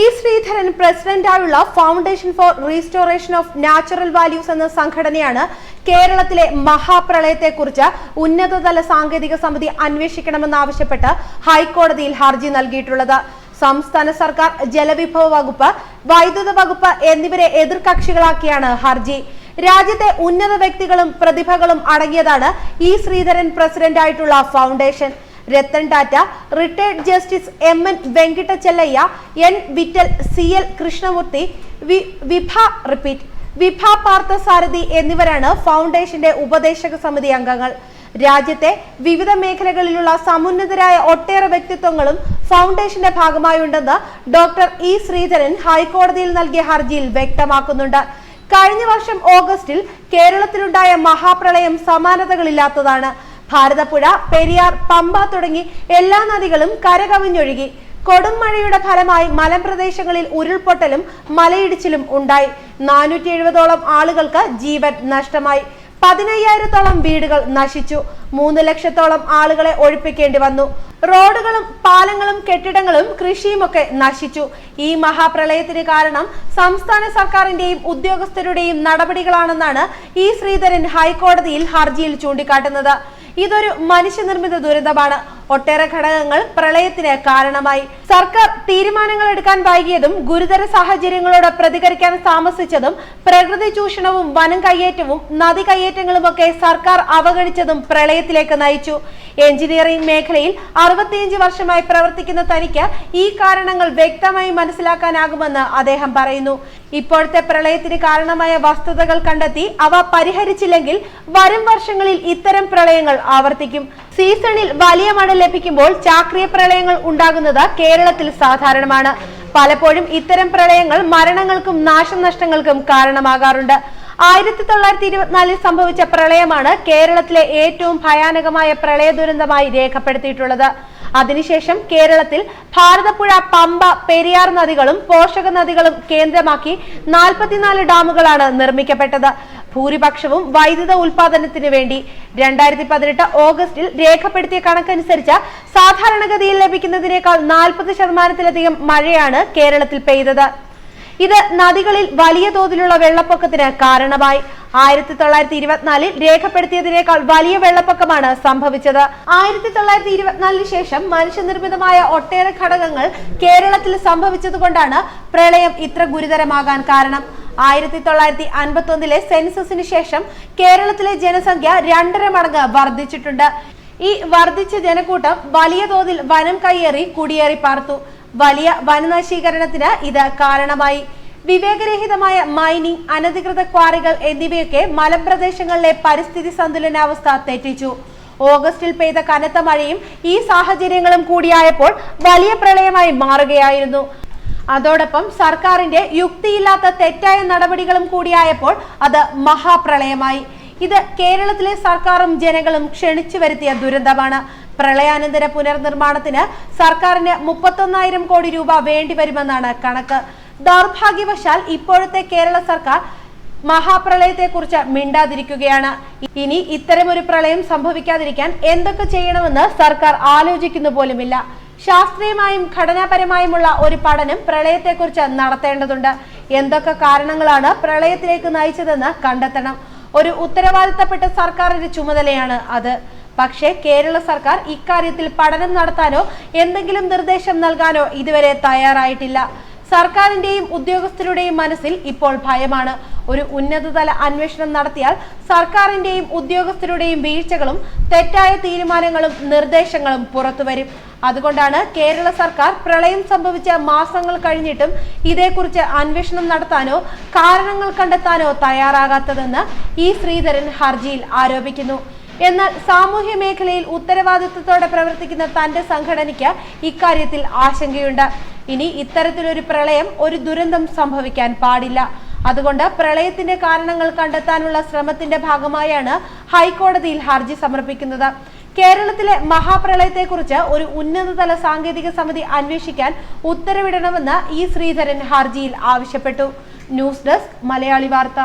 E Sreedharan പ്രസിഡന്റായുള്ള foundation for restoration of natural values എന്ന സംഘടനയാണ് കേരളത്തിലെ മഹാപ്രളയത്തെക്കുറിച്ച് ഉന്നതതല സാങ്കേതിക സമിതി അന്വേഷിക്കണമെന്നാവശ്യപ്പെട്ട് ഹൈക്കോടതിയിൽ ഹർജി നൽകിയിട്ടുള്ളത്. സംസ്ഥാന സർക്കാർ ജലവിഭവ വകുപ്പ് വൈദ്യുത വകുപ്പ് എന്നിവരെ എതിർകക്ഷികളാക്കിയാണ് ഹർജി. രാജ്യത്തെ ഉന്നത വ്യക്തികളും പ്രതിഭകളും അടങ്ങിയതാണ് E Sreedharan പ്രസിഡന്റായിട്ടുള്ള foundation Ratan Tata retired justice M N Venkatachaliah N Vittal C L Krishnamurthy Vibha repeat Vibha Parthasarathi എന്നിവരാണ് ഫൗണ്ടേഷന്റെ ഉപദേശക സമിതി അംഗങ്ങൾ. രാജ്യത്തെ വിവിധ മേഖലകളിലുള്ള സമുന്നതരായ ഒട്ടേറെ വ്യക്തിത്വങ്ങളും ഫൗണ്ടേഷന്റെ ഭാഗമായുണ്ടെന്ന് ഡോക്ടർ ഇ ശ്രീധരൻ ഹൈക്കോടതിയിൽ നൽകിയ ഹർജിയിൽ വ്യക്തമാക്കുന്നുണ്ട്. കഴിഞ്ഞ വർഷം ഓഗസ്റ്റിൽ കേരളത്തിലുണ്ടായ മഹാപ്രളയം സമാനതകളില്ലാത്തതാണ്. ഭാരതപ്പുഴ പെരിയാർ പമ്പ തുടങ്ങി എല്ലാ നദികളും കരകവിഞ്ഞൊഴുകി. കൊടും മഴയുടെ ഫലമായി മലമ്പ്രദേശങ്ങളിൽ ഉരുൾപൊട്ടലും മലയിടിച്ചിലും ഉണ്ടായി. നാനൂറ്റി എഴുപതോളം ആളുകൾക്ക് ജീവൻ നഷ്ടമായി. പതിനയ്യായിരത്തോളം വീടുകൾ നശിച്ചു. മൂന്ന് ലക്ഷത്തോളം ആളുകളെ ഒഴിപ്പിക്കേണ്ടി വന്നു. റോഡുകളും പാലങ്ങളും കെട്ടിടങ്ങളും കൃഷിയുമൊക്കെ നശിച്ചു. ഈ മഹാപ്രളയത്തിന് കാരണം സംസ്ഥാന സർക്കാരിന്റെയും ഉദ്യോഗസ്ഥരുടെയും നടപടികളാണെന്നാണ് ഇ ശ്രീധരൻ ഹൈക്കോടതിയിൽ ഹർജിയിൽ ചൂണ്ടിക്കാട്ടുന്നത്. ഇതൊരു മനുഷ്യനിർമ്മിത ദുരന്തമാണ്. ഒട്ടേറെ ഘടകങ്ങൾ പ്രളയത്തിന് കാരണമായി. സർക്കാർ തീരുമാനങ്ങൾ എടുക്കാൻ വൈകിയതും ഗുരുതര സാഹചര്യങ്ങളോട് പ്രതികരിക്കാൻ താമസിച്ചതും പ്രകൃതി ചൂഷണവും വനം കയ്യേറ്റവും നദി കയ്യേറ്റങ്ങളുമൊക്കെ സർക്കാർ അവഗണിച്ചതും പ്രളയത്തിലേക്ക് നയിച്ചു. എഞ്ചിനീയറിംഗ് മേഖലയിൽ അറുപത്തിയഞ്ച് വർഷമായി പ്രവർത്തിക്കുന്ന തനിക്ക് ഈ കാരണങ്ങൾ വ്യക്തമായി മനസ്സിലാക്കാനാകുമെന്ന് അദ്ദേഹം പറയുന്നു. ഇപ്പോഴത്തെ പ്രളയത്തിന് കാരണമായ വസ്തുതകൾ കണ്ടെത്തി അവ പരിഹരിച്ചില്ലെങ്കിൽ വരും വർഷങ്ങളിൽ ഇത്തരം പ്രളയങ്ങൾ ആവർത്തിക്കും. സീസണിൽ വലിയ മഴ ലഭിക്കുമ്പോൾ ചാക്രിയ പ്രളയങ്ങൾ ഉണ്ടാകുന്നത് കേരളത്തിൽ സാധാരണമാണ്. പലപ്പോഴും ഇത്തരം പ്രളയങ്ങൾ മരണങ്ങൾക്കും നാശനഷ്ടങ്ങൾക്കും കാരണമാകാറുണ്ട്. ആയിരത്തി തൊള്ളായിരത്തി ഇരുപത്തിനാലിൽ സംഭവിച്ച പ്രളയമാണ് കേരളത്തിലെ ഏറ്റവും ഭയാനകമായ പ്രളയ ദുരന്തമായി രേഖപ്പെടുത്തിയിട്ടുള്ളത്. അതിനുശേഷം കേരളത്തിൽ ഭാരതപ്പുഴ പമ്പ പെരിയാർ നദികളും പോഷക നദികളും കേന്ദ്രമാക്കി നാൽപ്പത്തിനാല് ഡാമുകളാണ് നിർമ്മിക്കപ്പെട്ടത്. ഭൂരിപക്ഷവും വൈദ്യുത ഉൽപാദനത്തിന് വേണ്ടി രണ്ടായിരത്തി പതിനെട്ട് ഓഗസ്റ്റിൽ രേഖപ്പെടുത്തിയ കണക്കനുസരിച്ച് സാധാരണഗതിയിൽ ലഭിക്കുന്നതിനേക്കാൾ നാൽപ്പത് ശതമാനത്തിലധികം മഴയാണ് കേരളത്തിൽ പെയ്തത്. ഇത് നദികളിൽ വലിയ തോതിലുള്ള വെള്ളപ്പൊക്കത്തിന് കാരണമായി. ആയിരത്തി തൊള്ളായിരത്തി ഇരുപത്തിനാലിൽ രേഖപ്പെടുത്തിയതിനേക്കാൾ വലിയ വെള്ളപ്പൊക്കമാണ് സംഭവിച്ചത്. ആയിരത്തി തൊള്ളായിരത്തി ഇരുപത്തിനാലിന് ശേഷം മനുഷ്യനിർമ്മിതമായ ഒട്ടേറെ ഘടകങ്ങൾ കേരളത്തിൽ സംഭവിച്ചതുകൊണ്ടാണ് പ്രളയം ഇത്ര ഗുരുതരമാകാൻ കാരണം. ആയിരത്തി തൊള്ളായിരത്തി അൻപത്തി ഒന്നിലെ സെൻസസിന് ശേഷം കേരളത്തിലെ ജനസംഖ്യ രണ്ടര മടങ്ങ് വർദ്ധിച്ചിട്ടുണ്ട്. ഈ വർദ്ധിച്ച ജനക്കൂട്ടം വലിയ തോതിൽ വനം കയ്യേറി കുടിയേറി പാർത്തു. വലിയ വനനശീകരണത്തിന് ഇത് കാരണമായി. വിവേകരഹിതമായ മൈനിങ് അനധികൃത ക്വാറികൾ എന്നിവയൊക്കെ മലപ്രദേശങ്ങളിലെ പരിസ്ഥിതി സന്തുലനാവസ്ഥ തെറ്റിച്ചു. ഓഗസ്റ്റിൽ പെയ്ത കനത്ത മഴയും ഈ സാഹചര്യങ്ങളും കൂടിയായപ്പോൾ വലിയ പ്രളയമായി മാറുകയായിരുന്നു. അതോടൊപ്പം സർക്കാരിന്റെ യുക്തിയില്ലാത്ത തെറ്റായ നടപടികളും കൂടിയായപ്പോൾ അത് മഹാപ്രളയമായി. ഇത് കേരളത്തിലെ സർക്കാരും ജനങ്ങളും ക്ഷണിച്ചു വരുത്തിയ ദുരന്തമാണ്. പ്രളയാനന്തര പുനർനിർമ്മാണത്തിന് സർക്കാരിന് മുപ്പത്തൊന്നായിരം കോടി രൂപ വേണ്ടിവരുമെന്നാണ് കണക്ക്. ദൗർഭാഗ്യവശാൽ ഇപ്പോഴത്തെ കേരള സർക്കാർ മഹാപ്രളയത്തെക്കുറിച്ച് മിണ്ടാതിരിക്കുകയാണ്. ഇനി ഇത്തരമൊരു പ്രളയം സംഭവിക്കാതിരിക്കാൻ എന്തൊക്കെ ചെയ്യണമെന്ന് സർക്കാർ ആലോചിക്കുന്നു പോലുമില്ല. ശാസ്ത്രീയമായും ഘടനാപരമായുമുള്ള ഒരു പഠനം പ്രളയത്തെക്കുറിച്ച് നടത്തേണ്ടതുണ്ട്. എന്തൊക്കെ കാരണങ്ങളാണ് പ്രളയത്തിലേക്ക് നയിച്ചതെന്ന് കണ്ടെത്തണം. ഒരു ഉത്തരവാദിത്തപ്പെട്ട സർക്കാരിന്റെ ചുമതലയാണ് അത്. പക്ഷേ കേരള സർക്കാർ ഇക്കാര്യത്തിൽ പഠനം നടത്താനോ എന്തെങ്കിലും നിർദ്ദേശം നൽകാനോ ഇതുവരെ തയ്യാറായിട്ടില്ല. സർക്കാരിന്റെയും ഉദ്യോഗസ്ഥരുടെയും മനസ്സിൽ ഇപ്പോൾ ഭയമാണ്. ഒരു ഉന്നതതല അന്വേഷണം നടത്തിയാൽ സർക്കാരിന്റെയും ഉദ്യോഗസ്ഥരുടെയും വീഴ്ചകളും തെറ്റായ തീരുമാനങ്ങളും നിർദ്ദേശങ്ങളും പുറത്തുവരും അതുകൊണ്ടാണ് കേരള സർക്കാർ പ്രളയം സംഭവിച്ച മാസങ്ങൾ കഴിഞ്ഞിട്ടും ഇതേക്കുറിച്ച് അന്വേഷണം നടത്താനോ കാരണങ്ങൾ കണ്ടെത്താനോ തയ്യാറാകാത്തതെന്ന് ഇ ശ്രീധരൻ ഹർജിയിൽ ആരോപിക്കുന്നു. എന്നാൽ സാമൂഹ്യ മേഖലയിൽ ഉത്തരവാദിത്വത്തോടെ പ്രവർത്തിക്കുന്ന തന്റെ സംഘടനയ്ക്ക് ഇക്കാര്യത്തിൽ ആശങ്കയുണ്ട്. ഇനി ഇത്തരത്തിലൊരു പ്രളയം ഒരു ദുരന്തം സംഭവിക്കാൻ പാടില്ല. അതുകൊണ്ട് പ്രളയത്തിന്റെ കാരണങ്ങൾ കണ്ടെത്താനുള്ള ശ്രമത്തിന്റെ ഭാഗമായാണ് ഹൈക്കോടതിയിൽ ഹർജി സമർപ്പിക്കുന്നത്. കേരളത്തിലെ മഹാപ്രളയത്തെക്കുറിച്ച് ഒരു ഉന്നതതല സാങ്കേതിക സമിതി അന്വേഷിക്കാൻ ഉത്തരവിടണമെന്ന് ഇ ശ്രീധരൻ ഹർജിയിൽ ആവശ്യപ്പെട്ടു. ന്യൂസ് ഡെസ്ക് മലയാളി വാർത്ത.